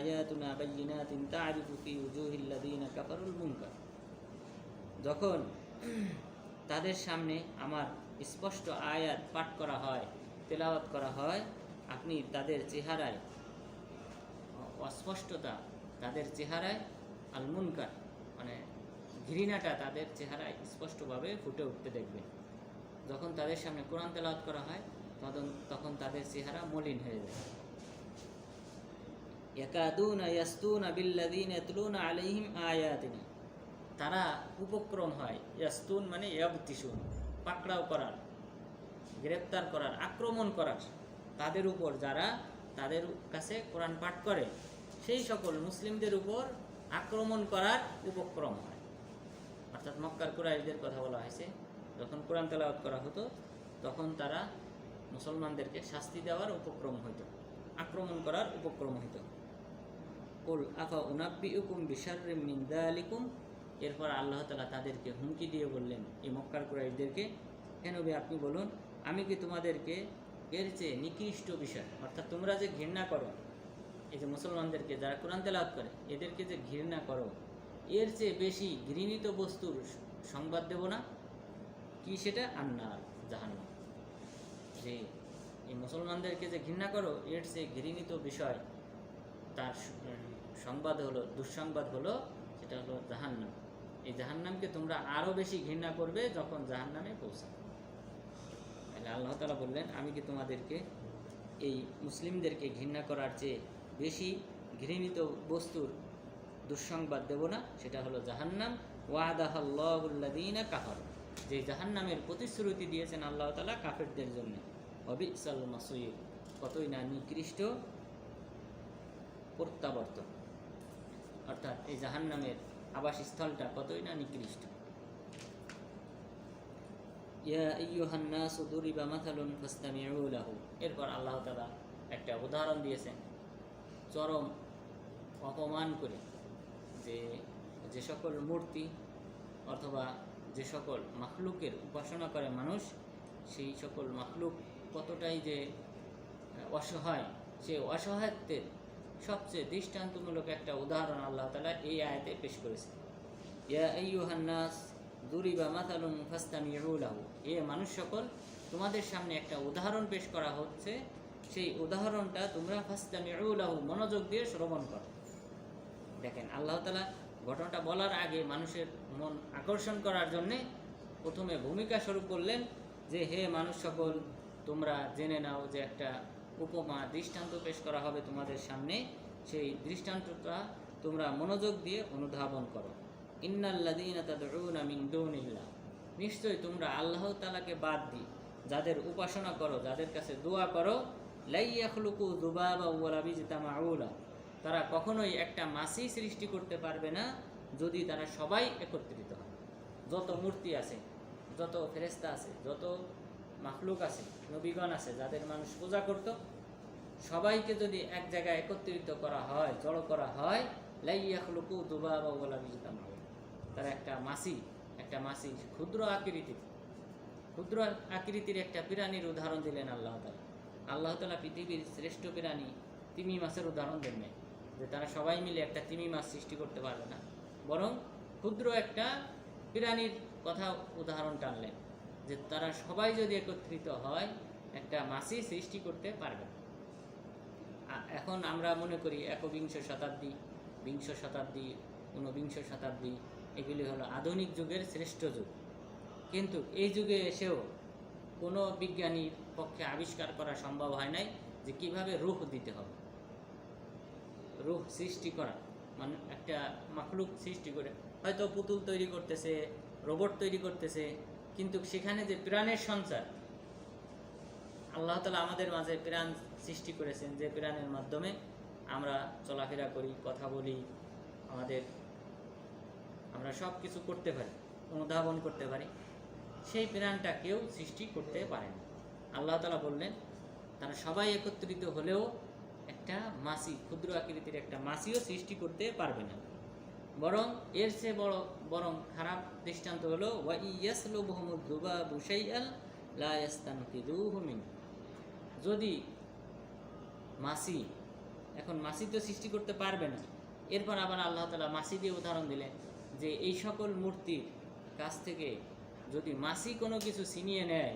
আয়াতুনা বাইয়িনাতিন তা'রিফু ফি উজুহিল্লাযীনা কাফারুল মুনকার। যখন তাদের সামনে আমার স্পষ্ট আয়াত পাঠ করা হয়, তেলাওয়াত করা হয়, আপনি তাদের চেহারায় অস্পষ্টতা, তাদের চেহারায় আল মুনকার মানে ঘৃণাটা তাদের চেহারায় স্পষ্টভাবে ফুটে উঠতে দেখবেন। যখন তাদের সামনে কোরআন তেলাওয়াত করা হয়, তখন তখন তাদের চেহারা মলিন হয়ে যায়। ইয়াকাদুনা ইয়াস্তুনা বিল্লাযীনা ইয়াতলুনা আলাইহিম আয়াতিনা। তারা উপক্রম হয়। ইয়াস্তুন মানে ইয়াবতিসুন, পাকড়াও করার, গ্রেপ্তার করার, আক্রমণ করার। তাদের উপর যারা তাদের কাছে কোরআন পাঠ করে, সেই সকল মুসলিমদের উপর আক্রমণ করার উপক্রম হয়। অর্থাৎ মক্কার কুরাইশদের কথা বলা হয়েছে। যখন কোরআন তেলাওয়াত করা হতো, তখন তারা মুসলমানদেরকে শাস্তি দেওয়ার উপক্রম হইত, আক্রমণ করার উপক্রম হইত। কুল, আফা উনাব্বি উকুম বিশারিম মিন দালিকুম এরপর আল্লাহ তালা তাদেরকে হুমকি দিয়ে বললেন এই মক্কার কুরাইশদেরকে বে আপনি বলুন, আমি কি তোমাদেরকে এর চেয়ে নিকৃষ্ট বিষয়, অর্থাৎ তোমরা যে ঘৃণা করো, এই যে মুসলমানদেরকে যারা কোরআন তেলাওয়াত করে, এদেরকে যে ঘৃণা করো, এর চেয়ে বেশি ঘৃণিত বস্তুর সংবাদ দেব না? কি সেটা? আন্নার, জাহান্নাম। যে এই মুসলমানদেরকে যে ঘৃণা করো, এর চেয়ে ঘৃণিত বিষয় তার সংবাদ হলো, দুঃসংবাদ হলো, সেটা হলো জাহান্নাম। এই জাহান্নামকে তোমরা আরও বেশি ঘৃণা করবে যখন জাহান্নামে পৌঁছাবে। তাহলে আল্লাহ তালা বললেন, আমি কি তোমাদেরকে, এই মুসলিমদেরকে ঘৃণা করার চেয়ে বেশি ঘৃণিত বস্তুর দুঃসংবাদ দেব না? সেটা হলো জাহান্নাম। ওয়াদাহাল্লাহুল্লাদিনা কাফার। যে জাহান্নামের প্রতিশ্রুতি দিয়েছেন আল্লাহ তালা কাফেরদের জন্য। অবিসাল মাসুই কতই না নিকৃষ্ট প্রত্যাবর্তন। অর্থাৎ এই জাহান্নামের আবাসস্থলটা কতই না নিকৃষ্ট। ইয়া মাথালুন এরপর আল্লাহ তাআলা একটা উদাহরণ দিয়েছেন, চরম অপমান করে যে যে সকল মূর্তি অথবা যে সকল মাখলুকের উপাসনা করে মানুষ, সেই সকল মাখলুক কতটাই যে অসহায় সে অসহায়ত্বের সবচেয়ে দৃষ্টান্তমূলক একটা উদাহরণ আল্লাহ তাআলা এই আয়াতে পেশ করেছে এ মানুষ সকল, তোমাদের সামনে একটা উদাহরণ পেশ করা হচ্ছে। সেই উদাহরণটা তোমরা ফাস্তামিউ লাহু মনোযোগ দিয়ে শ্রবণ করো। দেখেন, আল্লাহ তালা ঘটনাটা বলার আগে মানুষের মন আকর্ষণ করার জন্যে প্রথমে ভূমিকা শুরু করলেন যে, হে মানুষ সকল, তোমরা জেনে নাও যে একটা উপমা দৃষ্টান্ত পেশ করা হবে তোমাদের সামনে। সেই দৃষ্টান্তটা তোমরা মনোযোগ দিয়ে অনুধাবন করো। দুনিল্লাহ। নিশ্চয়ই তোমরা আল্লাহ তালাকে বাদ দি যাদের উপাসনা করো, যাদের কাছে দোয়া করো লাইয়াখলুকু যুবাবা ওয়ালা বিজতামাউলা। তারা কখনোই একটা মাসি সৃষ্টি করতে পারবে না যদি তারা সবাই একত্রিত হয়। যত মূর্তি আছে, যত ফেরেস্তা আছে, যত মাখলুক আছে, নবীগণ আছে, যাদের মানুষ পূজা করত, সবাইকে যদি এক জায়গায় একত্রিত করা হয়, জড়ো করা হয় লাইয়াখলুকু দুবা বা ওলা বিজতাম তারা একটা মাসি একটা মাসি ক্ষুদ্র আকৃতির ক্ষুদ্র আকৃতির একটা প্রাণীর উদাহরণ দিলেন আল্লাহ তালা আল্লাহ তালা পৃথিবীর শ্রেষ্ঠ প্রাণী তিমি মাছের উদাহরণ দেন যে তারা সবাই মিলে একটা তিমি মাছ সৃষ্টি করতে পারবে না। বরং ক্ষুদ্র একটা প্রাণীর কথা উদাহরণ টানলেন। যে তারা সবাই যদি একত্রিত হয়, একটা মাছি সৃষ্টি করতে পারবে। এখন আমরা মনে করি একবিংশ শতাব্দী, বিংশ শতাব্দী, ঊনবিংশ শতাব্দী, এগুলি হলো আধুনিক যুগের শ্রেষ্ঠ যুগ। কিন্তু এই যুগে এসেও কোনো বিজ্ঞানীর পক্ষে আবিষ্কার করা সম্ভব হয় নাই যে কীভাবে রূহ দিতে হবে। রূহ সৃষ্টি করা মানে একটা মাখলুক সৃষ্টি করে, হয়তো পুতুল তৈরি করতেছে, রোবট তৈরি করতেছে কিন্তু সেখানে যে প্রাণের সঞ্চার, আল্লাহ তালা আমাদের মাঝে প্রাণ সৃষ্টি করেছেন যে প্রাণের মাধ্যমে আমরা চলাফেরা করি, কথা বলি, আমাদের, আমরা সব কিছু করতে পারি, অনুধাবন করতে পারি। সেই প্রাণটা কেউ সৃষ্টি করতে পারেন আল্লাহ তালা বললেন, তারা সবাই একত্রিত হলেও একটা মাসি, ক্ষুদ্র আকৃতির একটা মাসিও সৃষ্টি করতে পারবে না। বরং এর চেয়ে বড় বরং খারাপ দৃষ্টান্ত হলো ওয়া ইয়াস্তানকিদুহু মিন যদি মাসি এখন মাসি তো সৃষ্টি করতে পারবে না এরপর আবার আল্লাহ তালা মাসি দিয়ে উদাহরণ দিলেন যে এই সকল মূর্তির কাছ থেকে যদি মাসি কোনো কিছু ছিনিয়ে নেয়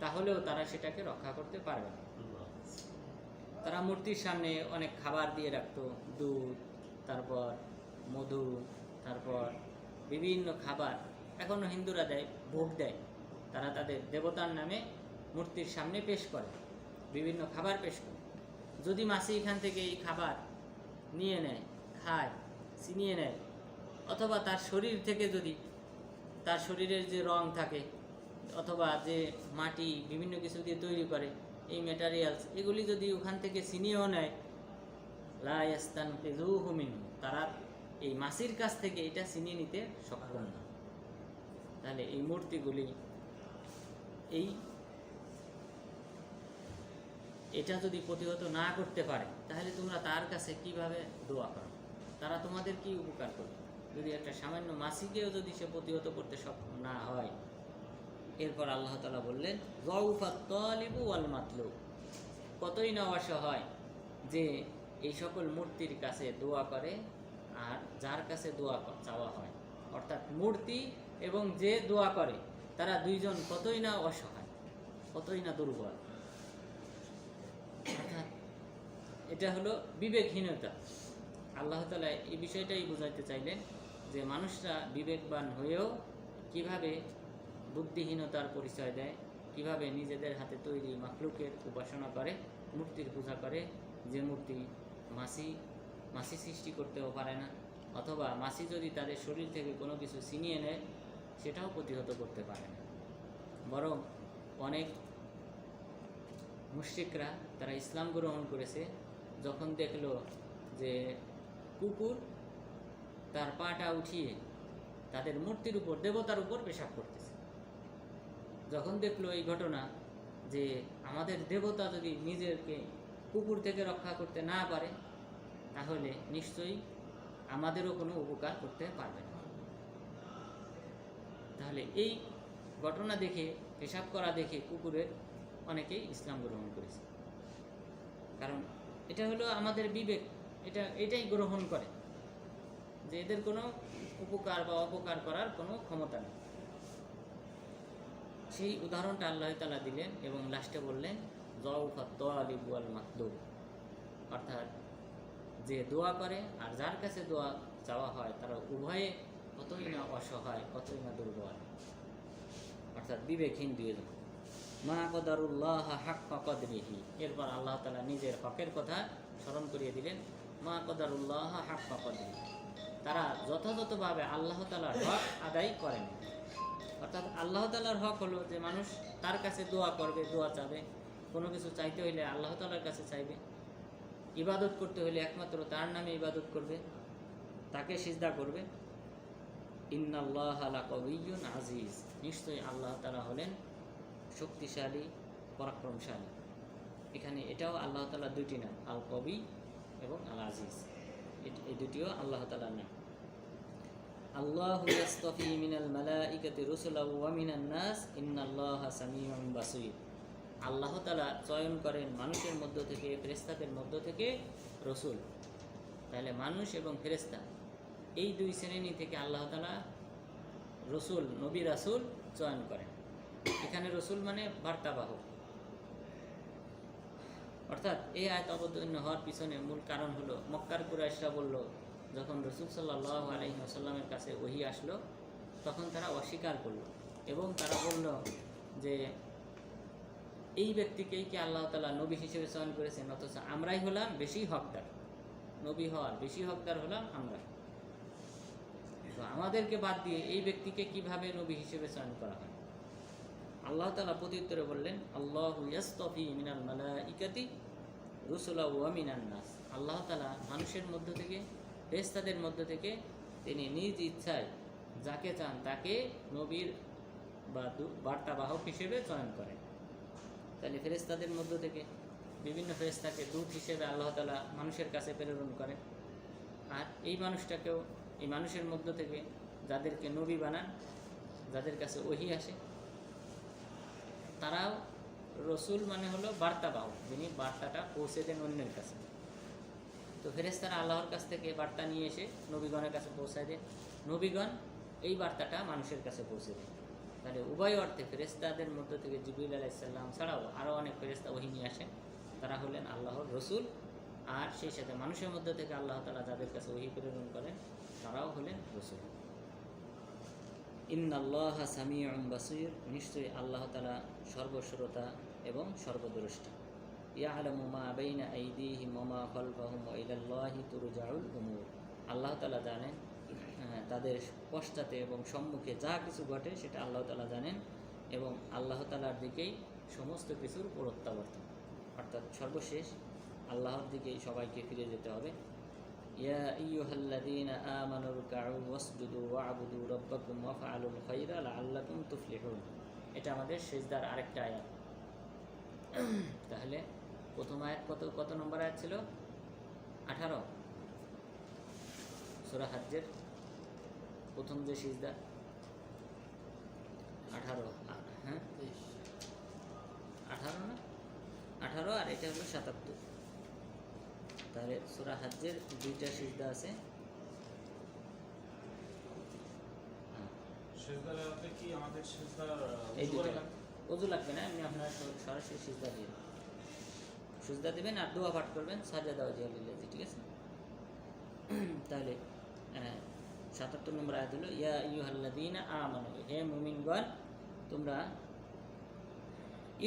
তাহলেও তারা সেটাকে রক্ষা করতে পারবে না। তারা মূর্তির সামনে অনেক খাবার দিয়ে রাখতো দুধ তারপর মধু, তারপর বিভিন্ন খাবার এখনও হিন্দুরা দেয়, ভোগ দেয়। তারা তাদের দেবতার নামে মূর্তির সামনে পেশ করে, বিভিন্ন খাবার পেশ করে। যদি মাসি এখান থেকে এই খাবার নিয়ে নেয়, খায়, ছিনিয়ে নেয়, অথবা তার শরীর থেকে যদি তার শরীরের যে রং থাকে, অথবা যে মাটি, বিভিন্ন কিছু দিয়ে তৈরি করে, এই ম্যাটারিয়ালস এগুলি যদি ওখান থেকে ছিনিয়েও নেয় লাস্তান হুমিন তারা এই মাসির কাছ থেকে এটা ছিনিয়ে নিতে সক্ষম না। তাহলে এই মূর্তিগুলি, এই এটা যদি প্রতিহত না করতে পারে, তাহলে তোমরা তার কাছে কীভাবে দোয়া করো? তারা তোমাদের কি উপকার করবে? যদি একটা সামান্য মাসিকেও যদি সে প্রতিহত করতে সক্ষম না হয়, এরপর আল্লাহ তালা বললেন জউফাতলিবু ওয়াল মাতলু কতই না অসহায় যে এই সকল মূর্তির কাছে দোয়া করে আর যার কাছে দোয়া চাওয়া হয়। অর্থাৎ মূর্তি এবং যে দোয়া করে, তারা দুইজন কতই না অসহায়, কতই না দুর্বল। অর্থাৎ এটা হলো বিবেকহীনতা। আল্লাহ তালা এই বিষয়টাই বোঝাইতে চাইলেন যে মানুষরা বিবেকবান হয়েও কীভাবে বুদ্ধিহীনতার পরিচয় দেয়, কীভাবে নিজেদের হাতে তৈরি মাখলুকের উপাসনা করে, মূর্তির পূজা করে, যে মূর্তি মাসি মাসি সৃষ্টি করতেও পারে না। অথবা মাসি যদি তাদের শরীর থেকে কোনো কিছু ছিনিয়ে নেয়, সেটাও প্রতিহত করতে পারে না। বরং অনেক মুশ্রিকরা তারা ইসলাম গ্রহণ করেছে, যখন দেখল যে কুকুর তার পাটা উঠিয়ে তাদের মূর্তির উপর, দেবতার উপর পেশাব করতেছে। যখন দেখল এই ঘটনা যে আমাদের দেবতা যদি নিজেকে কুকুর থেকে রক্ষা করতে না পারে তাহলে নিশ্চয়ই আমাদেরও কোনো উপকার করতে পারবে না। তাহলে এই ঘটনা দেখে, পেশাব করা দেখে কুকুরের অনেকেই ইসলাম গ্রহণ করেছে। কারণ এটা হলো আমাদের বিবেক, এটা, এটাই গ্রহণ করে যে এদের কোনো উপকার বা অপকার করার কোনো ক্ষমতা নেই। সেই উদাহরণটা আল্লাহ তালা দিলেন এবং লাস্টে বললেন জওয়াল মাহদুব অর্থাৎ যে দোয়া করে আর যার কাছে দোয়া চাওয়া হয় তারা উভয়ে কতই না অসহায়, কতই না দুর্বল। অর্থাৎ বিবেকহীন দুইজন। মা কদারুল্লাহ হাক্কা কদরিহি। এরপর আল্লাহ তালা নিজের হকের কথা স্মরণ করিয়ে দিলেন, মা কদারুল্লাহ হাক্কা কদরিহি। তারা যথাযথভাবে আল্লাহ তালার হক আদায় করেন। অর্থাৎ আল্লাহ তালার হক হলো যে মানুষ তার কাছে দোয়া করবে, দোয়া চাবে। কোনো কিছু চাইতে হইলে আল্লাহ তালার কাছে চাইবে। ইবাদত করতে হলে একমাত্র তার নামে ইবাদত করবে, তাকে সিজদা করবে। আলা আজিজ। নিশ্চয়ই আল্লাহ তালা হলেন শক্তিশালী, পরাক্রমশালী। এখানে এটাও আল্লাহ তালা দুইটি নাম আল কবি এবং আল আজিজ এই দুটিও আল্লাহ তালার নাম। আল্লাহ ইয়াস্তফি মিনাল মালাইকাতি রুসুলা ওয়া মিনান নাস, ইন্নাল্লাহা সামিউন আল্লাহ তালা চয়ন করেন মানুষের মধ্য থেকে ফেরেস্তাদের মধ্য থেকে রসুল। তাহলে মানুষ এবং ফেরেস্তা এই দুই শ্রেণি থেকে আল্লাহ তালা রসুল, নবী রাসুল চয়ন করেন। এখানে রসুল মানে বার্তাবাহক। অর্থাৎ এই আয়ত অবতীর্ণ হওয়ার পিছনে মূল কারণ হলো, মক্কার কুরাইশরা বলল, যখন রসুল সাল্লাহ আলহি আসাল্লামের কাছে ওহি আসলো, তখন তারা অস্বীকার করল এবং তারা বলল যে এই ব্যক্তিকেই কি আল্লাহ তালা নবী হিসেবে চয়ন করেছেন? অথচ আমরাই হলাম বেশি হকদার। নবী হওয়ার বেশি হকদার হলাম আমরা। তো আমাদেরকে বাদ দিয়ে এই ব্যক্তিকে কীভাবে নবী হিসেবে চয়ন করা হয়? আল্লাহ তালা প্রত্যুত্তরে বললেন, আল্লাহ মিনাল মালাইকাতি রুসুলা ওয়া মিনান নাস। আল্লাহ তালা মানুষের মধ্য থেকে, ফেরেশতাদের মধ্য থেকে তিনি নিজ ইচ্ছায় যাকে চান তাকে নবীর বা বার্তাবাহক হিসেবে চয়ন করেন। তাহলে ফেরেস্তাদের মধ্য থেকে বিভিন্ন ফেরেস্তাকে দূত হিসেবে আল্লাহ তালা মানুষের কাছে প্রেরণ করেন। আর এই মানুষটাকেও, এই মানুষের মধ্য থেকে যাদেরকে নবী বানান, যাদের কাছে ওহি আসে, তারাও রসুল মানে হলো বার্তা বার্তাবাহক যিনি বার্তাটা পৌঁছে দেন অন্যের কাছে। তো ফেরেস্তারা আল্লাহর কাছ থেকে বার্তা নিয়ে এসে নবীগণের কাছে পৌঁছায় দেয় নবীগণ এই বার্তাটা মানুষের কাছে পৌঁছে দেয় তাহলে উভয় অর্থে ফেরেস্তাদের মধ্য থেকে জিবুল আলাইসাল্লাম ছাড়াও আরও অনেক ফেরেস্তা ওহি নিয়ে আসেন। তারা হলেন আল্লাহর রসুল আর সেই সাথে মানুষের মধ্য থেকে আল্লাহ তালা যাদের কাছে ওহি প্রেরণ করেন, তারাও হলেন রসুল। ইন্নাল্লাহ সামিউন বাসির, নিশ্চয়ই আল্লাহ তালা সর্বশ্রোতা এবং সর্বদ্রষ্টা। ইয়ালামু মা বাইনা আইদিহিম মা খালফাহুম ওয়া ইলাল্লাহি তুরজাউল উমুর। আল্লাহ তালা জানেন তাদের পশ্চাতে এবং সম্মুখে যা কিছু ঘটে সেটা আল্লাহ তালা জানেন এবং আল্লাহ তালার দিকেই সমস্ত কিছুর প্রত্যাবর্তন। অর্থাৎ সর্বশেষ আল্লাহর দিকেই সবাইকে ফিরে যেতে হবে। ইয়া আইয়ুহাল্লাযীনা আমানু রুকউ ওয়াসজুদু ওয়া'বুদু রাব্বাকুম ওয়াফআলুল খায়রা লাআল্লাকুম তুফলিহুন। এটা আমাদের সেজদার আরেকটা আয়াত। তাহলে প্রথম আয়াত কত কত নম্বর আয়াত ছিল? আঠারো। সূরা হাজ্জের প্রথম যে সিজদা আঠারো হ্যাঁ? আঠারো না? আঠারো আর এটা হলো সাতাত্তর। তাহলে সুরা হাজ্জের দুইটা সিজদা আছে। হ্যাঁ, লাগবে? অজু লাগবে? না এমনি আপনারা সরাসরি সিজদা দিয়ে সিজদা দেবেন আর দোয়া পাঠ করবেন সাজা দেওয়া ঠিক আছে? তাহলে সাতাত্তর নম্বর আয়াত হলো, ইয়া ইউহাল্লাদিনা আমানু হে মুমিনগণ, তোমরা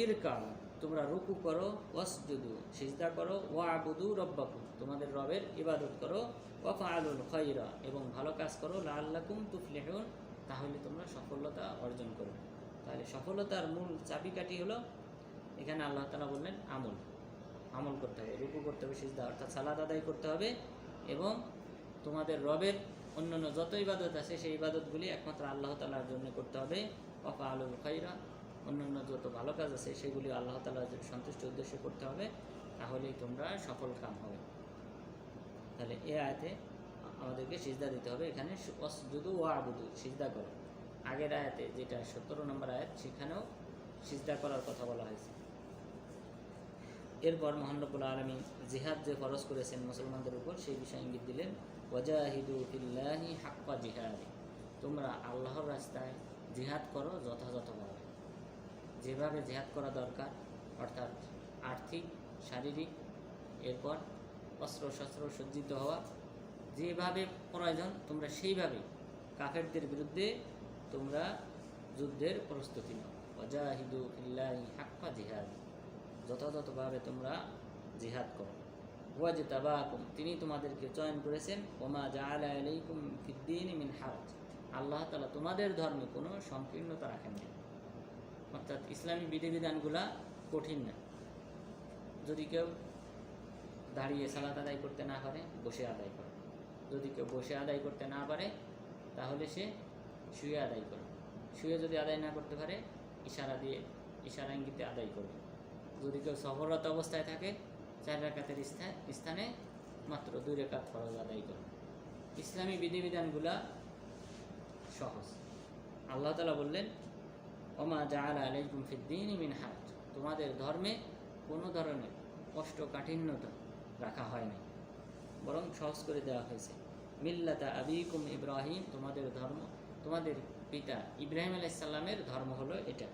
ইরকাম, তোমরা রুকু করো, ওয়াসজুদু, সিজদা করো ওয়া আবুদু রব্বাকুম, তোমাদের রবের ইবাদত করো ওয়াফা আলুল খয়রা, এবং ভালো কাজ করো লাল্লাকুম তুফলিহুন, তাহলে তোমরা সফলতা অর্জন করো। তাহলে সফলতার মূল চাবিকাঠি হলো, এখানে আল্লাহ তালা বললেন, আমল। আমল করতে হবে, রুকু করতে হবে, সিজদা, অর্থাৎ সালাদ আদায় করতে হবে, এবং তোমাদের রবের অন্যান্য যত ইবাদত আছে, সেই ইবাদতগুলি একমাত্র আল্লাহ তালার জন্য করতে হবে। অফা আলুল খাইরা, অন্যান্য যত ভালো কাজ আছে, সেগুলি আল্লাহ তালার জন্য সন্তুষ্ট উদ্দেশ্যে করতে হবে। তাহলেই তোমরা সফল কাম হবে। তাহলে এ আয়াতে আমাদেরকে সিজদা দিতে হবে। এখানে যদি ও আবুদু, সিজদা করো। আগের আয়াতে যেটা সতেরো নম্বর আয়াত, সেখানেও সিজদা করার কথা বলা হয়েছে। এরপর মহানবুল আলমী জিহাদ যে ফরজ করেছেন মুসলমানদের উপর, সেই বিষয়ে ইঙ্গিত দিলেন ওয়াজাহিদু ফিল্লাহি হাক্কা জিহাদি। তোমরা আল্লাহর রাস্তায় জিহাদ করো যথাযথভাবে যেভাবে জিহাদ করা দরকার, অর্থাৎ আর্থিক, শারীরিক, এরপর অস্ত্র শস্ত্র সজ্জিত হওয়া, যেভাবে প্রয়োজন, তোমরা সেইভাবে কাফেরদের বিরুদ্ধে তোমরা যুদ্ধের প্রস্তুতি নাও। ওয়াজাহিদু ফিল্লাহি হাক্কা জিহাদ। যথাযথভাবে তোমরা জিহাদ করো। ওয়াজ তাবাকুম, তিনি তোমাদেরকে চয়ন করেছেন, ওমা জাআলা আলাইকুম ফিদ্দিন মিন হারাজ। আল্লাহ তালা তোমাদের ধর্মে কোনো সংকীর্ণতা রাখেন না। অর্থাৎ ইসলামী বিধিবিধানগুলা কঠিন না। যদি কেউ দাঁড়িয়ে সালাত আদায় করতে না পারে, বসে আদায় করে। যদি কেউ বসে আদায় করতে না পারে, তাহলে সে শুয়ে আদায় করে। শুয়ে যদি আদায় না করতে পারে, ইশারা দিয়ে, ইশারা ইঙ্গিতে আদায় করবে। যদি কেউ সফররত অবস্থায় থাকে চার রাকাতের স্থানে মাত্র দুই রেখাত ফরজ আদায় করবে ইসলামী বিধিবিধানগুলা সহজ। আল্লাহ তালা বললেন, ওমা জাহাল আলাইকুম ফিদ্দিন মিন হাজ তোমাদের ধর্মে কোনো ধরনের কষ্ট কাঠিন্যতা রাখা হয় নাই, বরং সহজ করে দেওয়া হয়েছে। মিল্লাতা আবিকুম ইব্রাহিম। তোমাদের ধর্ম, তোমাদের পিতা ইব্রাহিম আলাইসাল্লামের ধর্ম হলো এটা।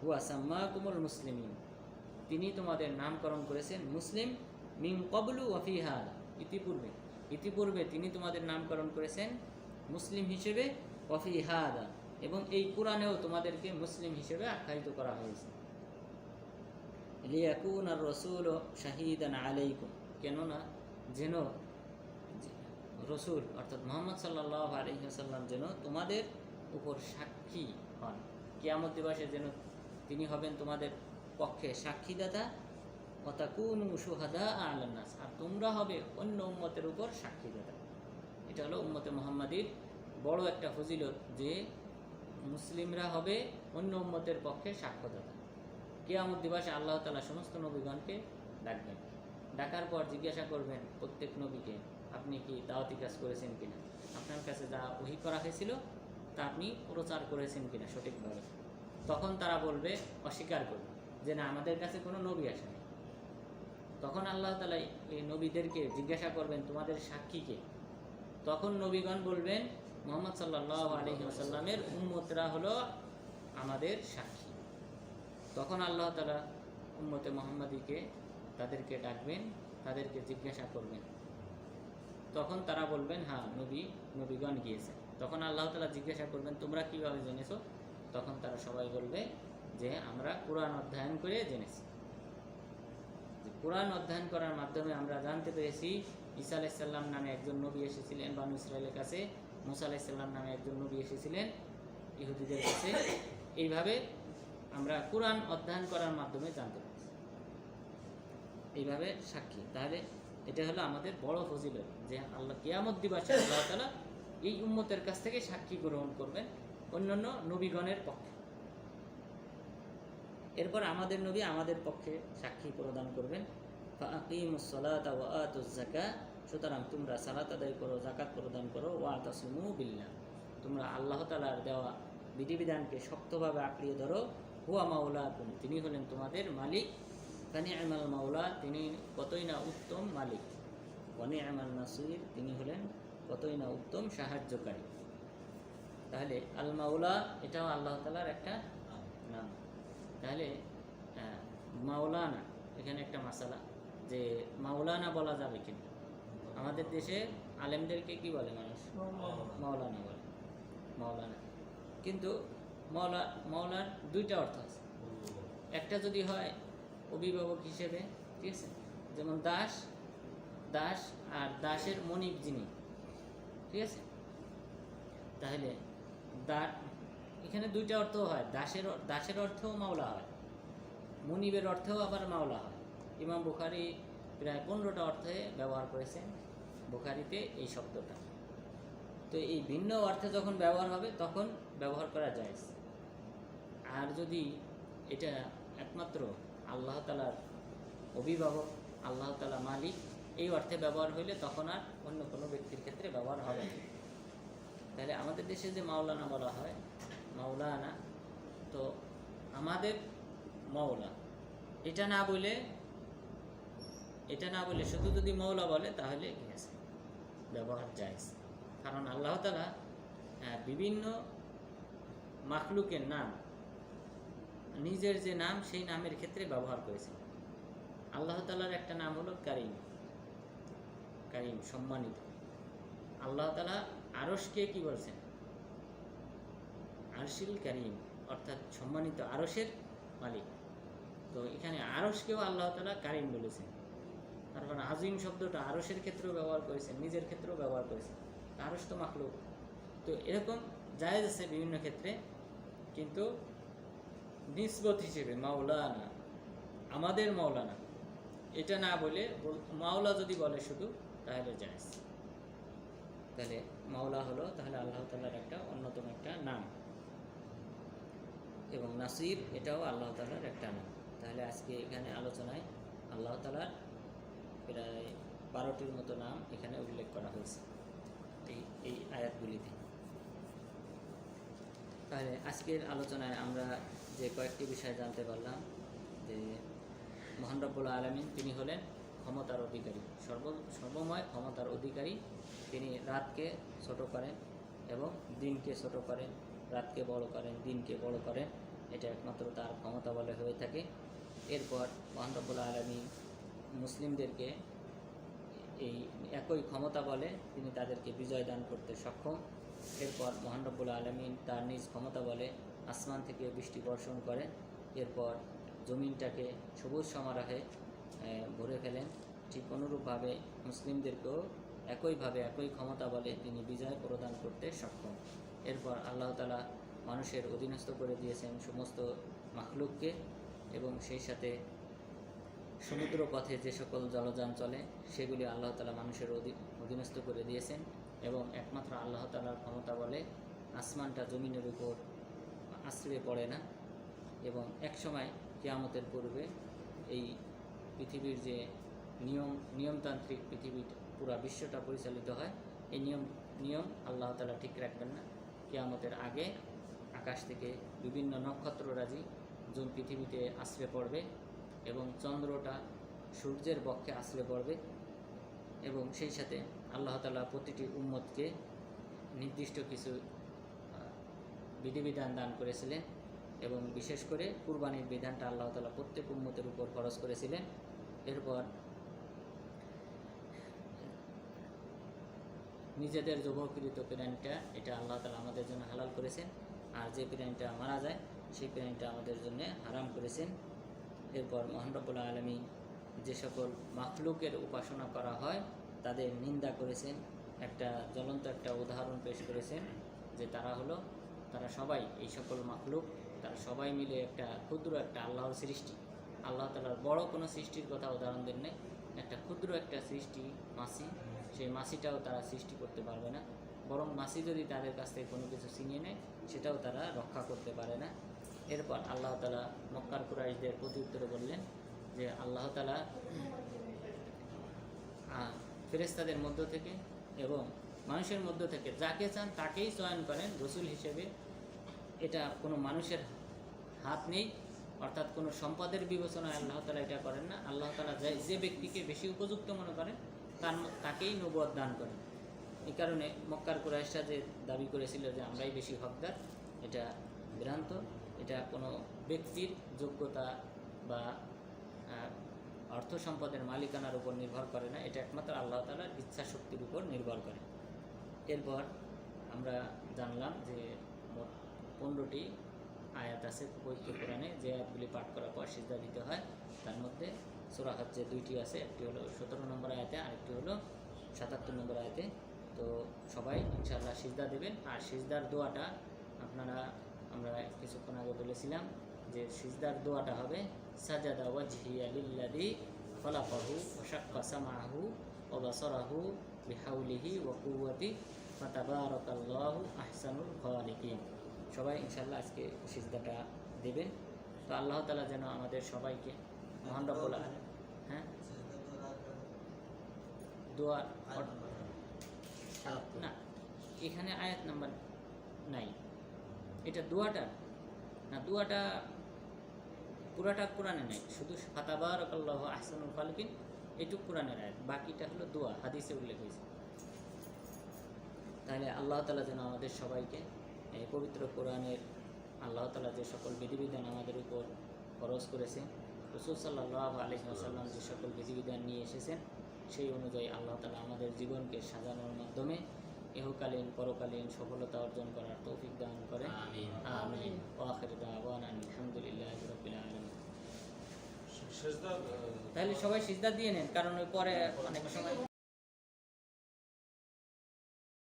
হুয়া সাম্মা কুমুল মুসলিমিন। তিনি তোমাদের নামকরণ করেছেন মুসলিম মিং কবলু ওয়াফিহাদ ইতিপূর্বে ইতিপূর্বে তিনি তোমাদের নামকরণ করেছেন মুসলিম হিসেবে ওয়াফিহাদা এবং এই কোরআনেও তোমাদেরকে মুসলিম হিসেবে আখ্যায়িত করা হয়েছে। লিয়াকুন আর রসুল শাহিদান আলাইকুম। কেননা, যেন রসুল অর্থাৎ মোহাম্মদ সাল্লাহ আলহিহাসাল্লাম যেন তোমাদের উপর সাক্ষী হন। কিয়ামত দিবসে যেন তিনি হবেন তোমাদের পক্ষে সাক্ষীদাতা অতাকুন সুহাদা আলান্নাস আর তোমরা হবে অন্য উম্মতের উপর সাক্ষীদাতা। এটা হলো উম্মতে মোহাম্মদীর বড় একটা ফজিলত যে মুসলিমরা হবে অন্য উম্মতের পক্ষে সাক্ষ্যদাতা। কেয়ামত দিবসে আল্লাহ তালা সমস্ত নবীগণকে ডাকবেন। ডাকার পর জিজ্ঞাসা করবেন, প্রত্যেক নবীকে, আপনি কি দাওয়াতি কাজ করেছেন কিনা? আপনার কাছে যা ওহি করা হয়েছিল, তা আপনি প্রচার করেছেন কিনা সঠিকভাবে? তখন তারা বলবে, অস্বীকার করবে। যে না, আমাদের কাছে কোনো নবী আসেনি। তখন আল্লাহ তালা এই নবীদেরকে জিজ্ঞাসা করবেন, তোমাদের সাক্ষীকে তখন নবীগণ বলবেন, মোহাম্মদ সাল্লাহ আলহি আসাল্লামের উম্মতরা হলো আমাদের সাক্ষী। তখন আল্লাহ তালা উম্মতে মোহাম্মদীকে তাদেরকে ডাকবেন, তাদেরকে জিজ্ঞাসা করবেন। তখন তারা বলবেন হ্যাঁ নবী, নবীগণ গিয়েছে। তখন আল্লাহ তালা জিজ্ঞাসা করবেন, তোমরা কীভাবে জেনেছো? তখন তারা সবাই বলবে যে আমরা কোরআন অধ্যয়ন করে জেনেছি। কোরআন অধ্যয়ন করার মাধ্যমে আমরা জানতে পেরেছি, ঈসা আলাইসাল্লাম নামে একজন নবী এসেছিলেন বানু ইসরায়েলের কাছে, মুসা আলাইসাল্লাম নামে একজন নবী এসেছিলেন ইহুদিদের কাছে। এইভাবে আমরা কোরআন অধ্যয়ন করার মাধ্যমে জানতে পেরেছি। এইভাবে সাক্ষী। তাহলে এটা হলো আমাদের বড় ফজিলত যে আল্লাহ কিয়ামত দিবসে আল্লাহ তালা এই উম্মতের কাছ থেকে সাক্ষী গ্রহণ করবেন অন্যান্য নবীগণের পক্ষে। এরপর আমাদের নবী আমাদের পক্ষে সাক্ষী প্রদান করবেন। যাকা সুতরাং তোমরা সালাত আদায় করো জাকাত প্রদান করো, ওয়া তাসুমু বিল্লাহ। তোমরা আল্লাহ তাআলার দেওয়া বিধিবিধানকে শক্তভাবে আঁকড়িয়ে ধরো। হুয়া মাওলাকুম, তিনি হলেন তোমাদের মালিক। কানি আমাল মাওলা, তিনি কতই না উত্তম মালিক। ওয়ানি আমাল নাসির, তিনি হলেন কতই না উত্তম সাহায্যকারী। তাহলে আল মাওলা, এটাও আল্লাহ তালার একটা নাম। তাহলে মাওলানা, এখানে একটা মাসালা, যে মাওলানা বলা যাবে কিনা? আমাদের দেশে আলেমদেরকে কি বলে মানুষ? মাওলানা বলে। মাওলানা। কিন্তু মাওলা, মাওলার দুইটা অর্থ আছে। একটা যদি হয় অভিভাবক হিসেবে, ঠিক আছে? যেমন দাস দাস আর দাসের মনিক যিনি, ঠিক আছে? তাহলে এখানে দুইটা অর্থ হয়, দাসের দাসের অর্থেও মাওলা হয়, মনিবের অর্থেও আবার মাওলা হয়। ইমাম বুখারি প্রায় পনেরোটা অর্থে ব্যবহার করেছেন বুখারিতে এই শব্দটা। তো এই ভিন্ন অর্থে যখন ব্যবহার হবে, তখন ব্যবহার করা যায় আর যদি এটা একমাত্র আল্লাহ তালার অভিভাবক, আল্লাহ তালা মালিক এই অর্থে ব্যবহার হইলে তখন আর অন্য কোনো ব্যক্তির ক্ষেত্রে ব্যবহার হবে না। তাহলে আমাদের দেশে যে মাওলানা বলা হয় মাওলানা, তো আমাদের মাওলা। এটা না বলে, এটা না বলে শুধু যদি মৌলা বলে, তাহলে কি আছে? ব্যবহার যায় কারণ আল্লাহ তালা বিভিন্ন মাখলুকের নাম, নিজের যে নাম, সেই নামের ক্ষেত্রে ব্যবহার করেছেন। আল্লাহ তালার একটা নাম হলো কারিম। কারিম সম্মানিত। আল্লাহ তালা আরসকে কি বলছেন? আরশিল কারিম, অর্থাৎ সম্মানিত আরসের মালিক। তো এখানে আরসকেও আল্লাহ তালা কারিম বলেছেন। তারপর আজিম শব্দটা আরসের ক্ষেত্রেও ব্যবহার করেছেন, নিজের ক্ষেত্রেও ব্যবহার করেছেন। আরস তো মাখলুক। তো এরকম জায়েজ আছে বিভিন্ন ক্ষেত্রে, কিন্তু নিসবত হিসেবে মাওলানা, আমাদের মাওলানা, এটা না বলে মাওলা যদি বলে শুধু, তাহলে জায়েজ। তাহলে মাওলা হলো, তাহলে আল্লাহ তালার একটা অন্যতম একটা নাম। এবং নাসির এটাও আল্লাহ তালার একটা নাম। তাহলে আজকে এখানে আলোচনায় আল্লাহ তালার প্রায় বারোটির মতো নাম এখানে উল্লেখ করা হয়েছে এই এই আয়াতগুলিতে। তাহলে আজকের আলোচনায় আমরা যে কয়েকটি বিষয় জানতে পারলাম, যে মহান রব্বুল আলমিন তিনি হলেন ক্ষমতার অধিকারী। সর্ব, সর্বময় ক্ষমতার অধিকারী তিনি রাতকে ছোট করেন এবং দিনকে ছোট করেন। রাতকে বড় করেন দিনকে বড় করেন এটা একমাত্র তার ক্ষমতা বলে হয়ে থাকে। এরপর মহান রব্বুল আলমী মুসলিমদেরকে এই একই ক্ষমতা বলে তিনি তাদেরকে বিজয় দান করতে সক্ষম। এরপর মহান রব্বুল আলমিন তার নিজ ক্ষমতা বলে আসমান থেকে বৃষ্টি বর্ষণ করেন এরপর জমিনটাকে সবুজ সমারোহে ভরে ফেলেন। ঠিক অনুরূপভাবে মুসলিমদেরকেও একইভাবে একই ক্ষমতা বলে তিনি বিজয় প্রদান করতে সক্ষম। এরপর আল্লাহ তালা মানুষের অধীনস্থ করে দিয়েছেন সমস্ত মাখলুককে এবং সেই সাথে সমুদ্র পথে যে সকল জলযান চলে, সেগুলি আল্লাহ তালা মানুষের অধী- অধীনস্থ করে দিয়েছেন এবং একমাত্র আল্লাহ তালার ক্ষমতা বলে আসমানটা জমিনের উপর আশ্রয়ে পড়ে না। এবং একসময় কেয়ামতের পূর্বে এই পৃথিবীর যে নিয়ম, নিয়মতান্ত্রিক পৃথিবী পুরা বিশ্বটা পরিচালিত হয়, এই নিয়ম নিয়ম আল্লাহ তালা ঠিক রাখবেন না। কিয়ামতের আগে আকাশ থেকে বিভিন্ন নক্ষত্ররাজি জুন পৃথিবীতে আশ্রয় পড়বে এবং চন্দ্রটা সূর্যের বক্ষে আশ্রয় পড়বে এবং সেই সাথে আল্লাহ তালা প্রতিটি উম্মতকে নির্দিষ্ট কিছু বিধিবিধান দান করেছিলেন এবং বিশেষ করে কুরবানির বিধানটা আল্লাহ তালা প্রত্যেক উম্মতের উপর খরচ করেছিলেন। এরপর নিজেদের যুবকৃত প্রাণীটা এটা আল্লাহ তালা আমাদের জন্য হালাল করেছেন। আর যে প্রাণীটা মারা যায়, সেই প্রাণীটা আমাদের জন্য হারাম করেছেন। এরপর মহানরবুল্লা আলমী যে সকল মাখলুকের উপাসনা করা হয়, তাদের নিন্দা করেছেন। একটা জ্বলন্ত একটা উদাহরণ পেশ করেছেন যে তারা হলো, তারা সবাই, এই সকল মাখলুক, তারা সবাই মিলে একটা ক্ষুদ্র একটা আল্লাহর সৃষ্টি। আল্লাহ তালার বড় কোনো সৃষ্টির কথা উদাহরণ দেন নেই। একটা ক্ষুদ্র একটা সৃষ্টি মাসি সেই মাসিটাও তারা সৃষ্টি করতে পারবে না। বরং মাসি যদি তাদের কাছ থেকে কোনো কিছু ছিনিয়ে নেয়, সেটাও তারা রক্ষা করতে পারে না। এরপর আল্লাহ তালা মক্কার কুরাইশদের প্রতি উত্তরে বললেন যে, আল্লাহ তালা ফেরেস্তাদের মধ্য থেকে এবং মানুষের মধ্য থেকে যাকে চান তাকেই চয়ন করেন। রসুল হিসেবে এটা কোনো মানুষের হাত নেই, অর্থাৎ কোনো সম্পদের বিবেচনায় আল্লাহ তালা এটা করেন না। আল্লাহ তালা যে ব্যক্তিকে বেশি উপযুক্ত মনে করেন তাকেই নবদ দান করেন এই কারণে মক্কার কুরাইশরা যে দাবি করেছিল যে আমরাই বেশি হকদার, এটা ভ্রান্ত এটা কোনো ব্যক্তির যোগ্যতা বা অর্থ সম্পদের মালিকানার উপর নির্ভর করে না। এটা একমাত্র আল্লাহ তালার ইচ্ছা শক্তির উপর নির্ভর করে। এরপর আমরা জানলাম যে মোট পনেরোটি আয়াত আছে, পবিত্র কোরআনে। যে আয়াতগুলি পাঠ করার পর সিদ্ধা দিতে হয়, তার মধ্যে সুরা হচ্ছে দুইটি আছে, একটি হলো সতেরো নম্বর আয়াতে, আরেকটি হলো সাতাত্তর নম্বর আয়াতে। তো সবাই ইনশাআল্লাহ সিজদা দেবেন। আর সিজদার দোয়াটা আপনারা, আমরা কিছুক্ষণ আগে বলেছিলাম যে সিজদার দোয়াটা হবে, সাজাদা ওয়াজহিয়া লিল্লাদি খলাকাহু ওয়া শাক্কা সামাহু ওয়া বাসারাহু বিহাউলিহি ওয়া কুওয়াতি ফাতাবারাকাল্লাহু আহসানুল খালিকিন। সবাই ইনশাআল্লাহ আজকে সিজদাটা দেবেন। তো আল্লাহ তালা যেন আমাদের সবাইকে মহান রব্বুল হ্যাঁ? দোয়ার না এখানে আয়াত নাম্বার নাই। এটা দোয়াটা? না দোয়াটা পুরাটা কোরআনে নাই। শুধু ফাতাবার আল্লাহ আহসানুল খালকিন এটুক কোরআনের আয়াত। বাকিটা হলো দোয়া হাদিসে উল্লেখ হয়েছে। তাহলে আল্লাহ তালা যেন আমাদের সবাইকে এই পবিত্র কোরআনের আল্লাহ তালা যে সকল বিধিবিধান আমাদের উপর খরচ করেছে রসুল সাল্লাহ আলহিহাসাল্লাম যে সকল বিধিবিধান নিয়ে এসেছেন সেই অনুযায়ী আল্লাহ তালা আমাদের জীবনকে সাজানোর মাধ্যমে ইহকালীন পরকালীন সফলতা অর্জন করার তৌফিক দান করে। আমিন। আমিন। ওয়াখির দাওয়ানা আলহামদুলিল্লাহ রাব্বিল আলামিন। তাহলে সবাই সিজদা দিয়ে নেন কারণ ওই পরে অনেক সময়